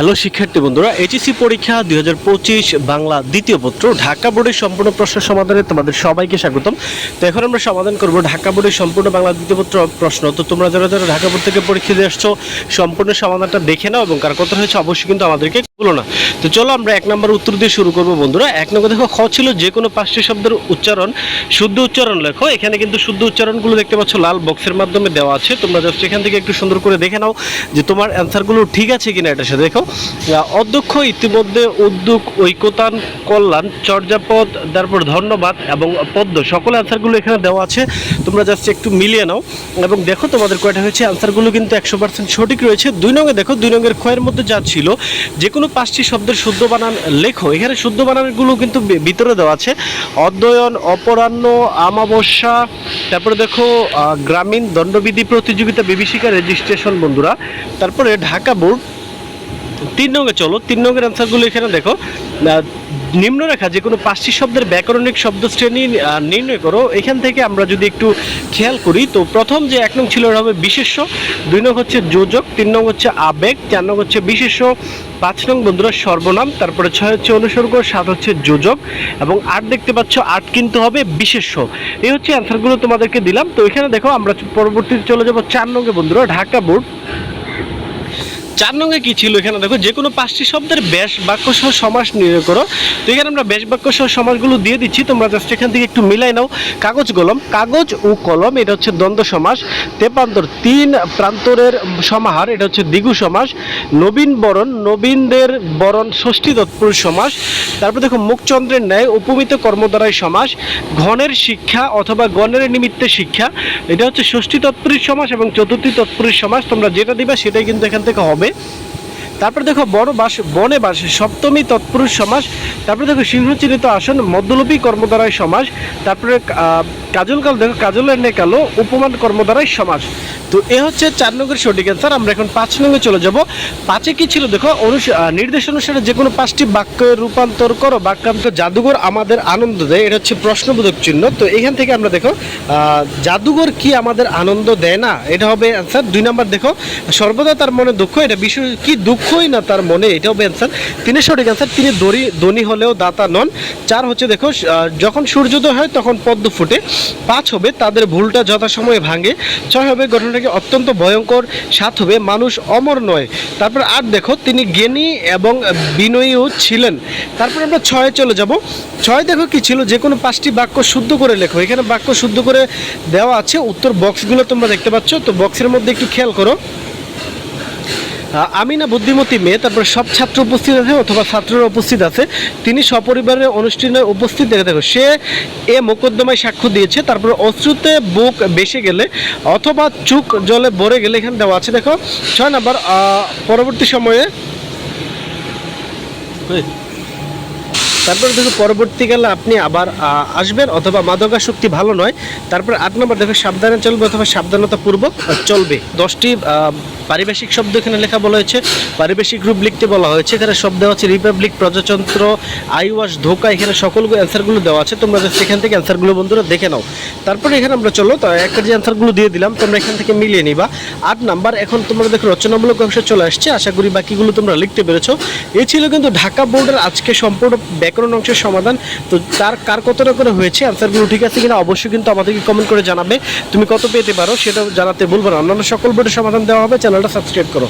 Hello শিক্ষার্থী বন্ধুরা HSC পরীক্ষা দুই হাজার পঁচিশ বাংলা দ্বিতীয় পত্র, ঢাকা বোর্ডের সম্পূর্ণ প্রশ্ন সমাধানে তোমাদের সবাইকে স্বাগতম। তো এখন আমরা সমাধান করব ঢাকা বোর্ডের সম্পূর্ণ বাংলা দ্বিতীয় পত্র প্রশ্ন। তো তোমরা যারা যারা ঢাকা বোর্ড থেকে পরীক্ষা দিয়ে আসছো, সম্পূর্ণ সমাধানটা দেখে নাও এবং কার কথা হয়েছে, অবশ্যই কিন্তু আমাদেরকে বলো না। তো চলো আমরা এক নম্বর উত্তর দিয়ে শুরু করব বন্ধুরা। এক নম্বর দেখো, খ ছিল যে কোনো পাঁচটি শব্দের উচ্চারণ, শুদ্ধ উচ্চারণ লেখো। এখানে কিন্তু শুদ্ধ উচ্চারণগুলো দেখতে পাচ্ছ লাল বক্সের মাধ্যমে দেওয়া আছে। তোমরা জাস্ট এখান থেকে একটু সুন্দর করে দেখে নাও যে তোমার অ্যান্সারগুলো ঠিক আছে কিনা এটা সাথে। দেখো অধ্যক্ষ ইতিমধ্যে উদ্যোগ ঐক্যতান কল্যাণ, চর্যাপদ, তারপর ধন্যবাদ এবং পদ্ম, সকল অ্যান্সারগুলো এখানে দেওয়া আছে। তোমরা জাস্ট একটু মিলিয়ে নাও। এবং দেখো তোমাদের কয়টা হয়েছে? অ্যান্সারগুলো কিন্তু একশো পার্সেন্ট সঠিক রয়েছে। দুই নঙ্গে দেখো, দুই নঙ্গের ক্ষয়ের মধ্যে যা ছিল, যে কোনো পাঁচটি শব্দের শুদ্ধ বানান লেখো। এখানে শুদ্ধ বানানগুলো কিন্তু ভিতরে দেওয়া আছে। অধ্যয়ন, অপরাহ্ন, আমাবস্যা, তারপরে দেখো গ্রামীণ দণ্ডবিধি প্রতিযোগিতা, বিভীষিকা রেজিস্ট্রেশন বন্ধুরা। তারপরে ঢাকা বোর্ড তিন নঙ্গে চলো, তিন নঙ্গের অ্যান্সারগুলো এখানে দেখো। নিম্নরেখা, যে কোনো পাঁচটি শব্দের ব্যাকরণিক শব্দ শ্রেণি নির্ণয় করো। এখান থেকে আমরা যদি একটু খেয়াল করি, তো প্রথম যে এক নং ছিল ওটা হবে বিশেষ্য, দুই নং হচ্ছে যোজক, তিন নং হচ্ছে আবেগ, চার নং হচ্ছে বিশেষ্য, পাঁচ নং বন্ধুরা সর্বনাম, তারপরে ছয় হচ্ছে অনুসর্গ, সাত হচ্ছে যোজক, এবং আট দেখতে পাচ্ছ, আট কিন্তু হবে বিশেষ্য। এই হচ্ছে অ্যান্সারগুলো তোমাদেরকে দিলাম। তো এখানে দেখো, আমরা পরবর্তীতে চলে যাব চার নঙ্গে বন্ধুরা, ঢাকা বোর্ড। চার নঙ্গে কি ছিল এখানে? দেখো যে কোনো পাঁচটি শব্দের বেশ বাক্য সহ সমাস নির্ণয় করো। তো এখানে আমরা বেশ বাক্য সহ সমাসগুলো দিয়ে দিচ্ছি। তোমরা জাস্ট এখান থেকে একটু মিলাই নাও। কাগজ, কলম। কাগজ ও কলম, এটা হচ্ছে দ্বন্দ্ব সমাস। তেপান্তর তিন প্রান্তরের সমাহার, এটা হচ্ছে দ্বিগু সমাস। নবীন বরণ, নবীনদের বরণ ষষ্ঠী তৎপুরুষ সমাস। তারপর দেখো, মুখচন্দ্রের ন্যায় উপমিত কর্মদ্বারায় সমাস। ঘনের শিক্ষা অথবা গণের নিমিত্তে শিক্ষা, এটা হচ্ছে ষষ্ঠী তৎপুরুষ সমাস এবং চতুর্থী তৎপুরুষ সমাস। তোমরা যেটা দিবা সেটাই কিন্তু এখান থেকে হবে। তারপরে দেখো বড় বাস, বনে বাস, সপ্তমী তৎপুরুষ সমাস, তারপরে দেখো সিংহচিহ্নিত আসন মধ্যলোপী কর্মদ্বারায় সমাজ তারপরে কাজলকাল কাজল কাল, দেখো কাজলের নেকালো উপমান কর্মদ্বারায় সমাস। তো এ হচ্ছে চার নম্বরের সঠিক অ্যান্সার আমরা এখন পাঁচ নম্বরে চলে যাব। পাঁচে কি ছিল দেখো? নির্দেশ অনুসারে যে কোনো পাঁচটি বাক্যে রূপান্তর করো, বাক্যান্ত জাদুঘর আমাদের আনন্দ দেয়। এটা হচ্ছে প্রশ্নবোধক চিহ্ন। তো এখান থেকে আমরা দেখো জাদুঘর কি আমাদের আনন্দ দেয় না? এটা হবে অ্যান্সার দুই নাম্বার দেখো, সর্বদা তার মনে দুঃখ, এটা বিষয় কি দুঃখই না তার মনে? এটা হবে অ্যান্সার তিনি সঠিক অ্যান্সার তিনি দড়ি ধনী হলেও দাতা নন। চার হচ্ছে দেখো যখন সূর্যোদয় হয় তখন পদ্ম ফুটে। পাঁচ হবে, তাদের ভুলটা যথাসময়ে ভাঙে। ছয় হবে ঘটনাটাকে অত্যন্ত ভয়ঙ্কর, সাত হবে, মানুষ অমর নয়। তারপর আর দেখো, তিনি জ্ঞানী এবং বিনয়ীও ছিলেন। তারপর আমরা ছয়ে চলে যাব। ছয় দেখো কি ছিল? যে কোনো পাঁচটি বাক্য শুদ্ধ করে লেখো। এখানে বাক্য শুদ্ধ করে দেওয়া আছে। উত্তর বক্সগুলো তোমরা দেখতে পাচ্ছ। তো বক্সের মধ্যে একটু খেয়াল করো। আমি না বুদ্ধিমতী মেয়ে, তারপর সব ছাত্র উপস্থিত আছে অথবা ছাত্ররা উপস্থিত আছে। তিনি সপরিবারে অনুষ্ঠানে উপস্থিত দেখে দেখো সে এ মোকদ্দমায় সাক্ষ্য দিয়েছে, তারপর অশ্রুতে বুক বেসে গেলে অথবা চুক জলে ভরে গেলে এখানে দেওয়া আছে। দেখো, ছয় নাম্বার পরবর্তী সময়ে তারপরে দেখো পরবর্তীকালে আপনি আবার আসবেন অথবা মাদকাসক্তি ভালো নয়। তারপর আট নম্বর দেখো সাবধানে চলবে অথবা সাবধানতাপূর্বক চলবে। দশটি পারিবেশিক শব্দ এখানে লেখা বলা হয়েছে। পারিবেশিক রূপ লিখতে বলা হয়েছে। এখানে শব্দ দেওয়া আছে রিপাবলিক প্রজাতন্ত্র, আইওয়াস, ধোকা, এখানে সকলগুলো অ্যান্সারগুলো দেওয়া আছে। তোমরা সেখান থেকে অ্যান্সারগুলো বন্ধুরা দেখে নাও। তারপরে এখানে আমরা চলো, তো একটা যে অ্যান্সারগুলো দিয়ে দিলাম, তোমরা এখান থেকে মিলিয়ে নিবা। আট নাম্বার, এখন তোমরা দেখো রচনামূলক অংশ চলে আসছে, আশা করি বাকিগুলো তোমরা লিখতে পেরেছ। এই ছিল কিন্তু ঢাকা বোর্ডের আজকে সম্পূর্ণ ব্যাকরণ অংশের সমাধান, তো তার কার কতটা করে হয়েছে অ্যান্সারগুলো ঠিক আছে কিনা অবশ্যই কিন্তু আমাদেরকে কমেন্ট করে জানাবে। তুমি কত পেতে পারো, সেটা জানাতে ভুলবো না। অন্যান্য সকল বোর্ডের সমাধান দেওয়া হবে, চ্যানেলটা সাবস্ক্রাইব করো।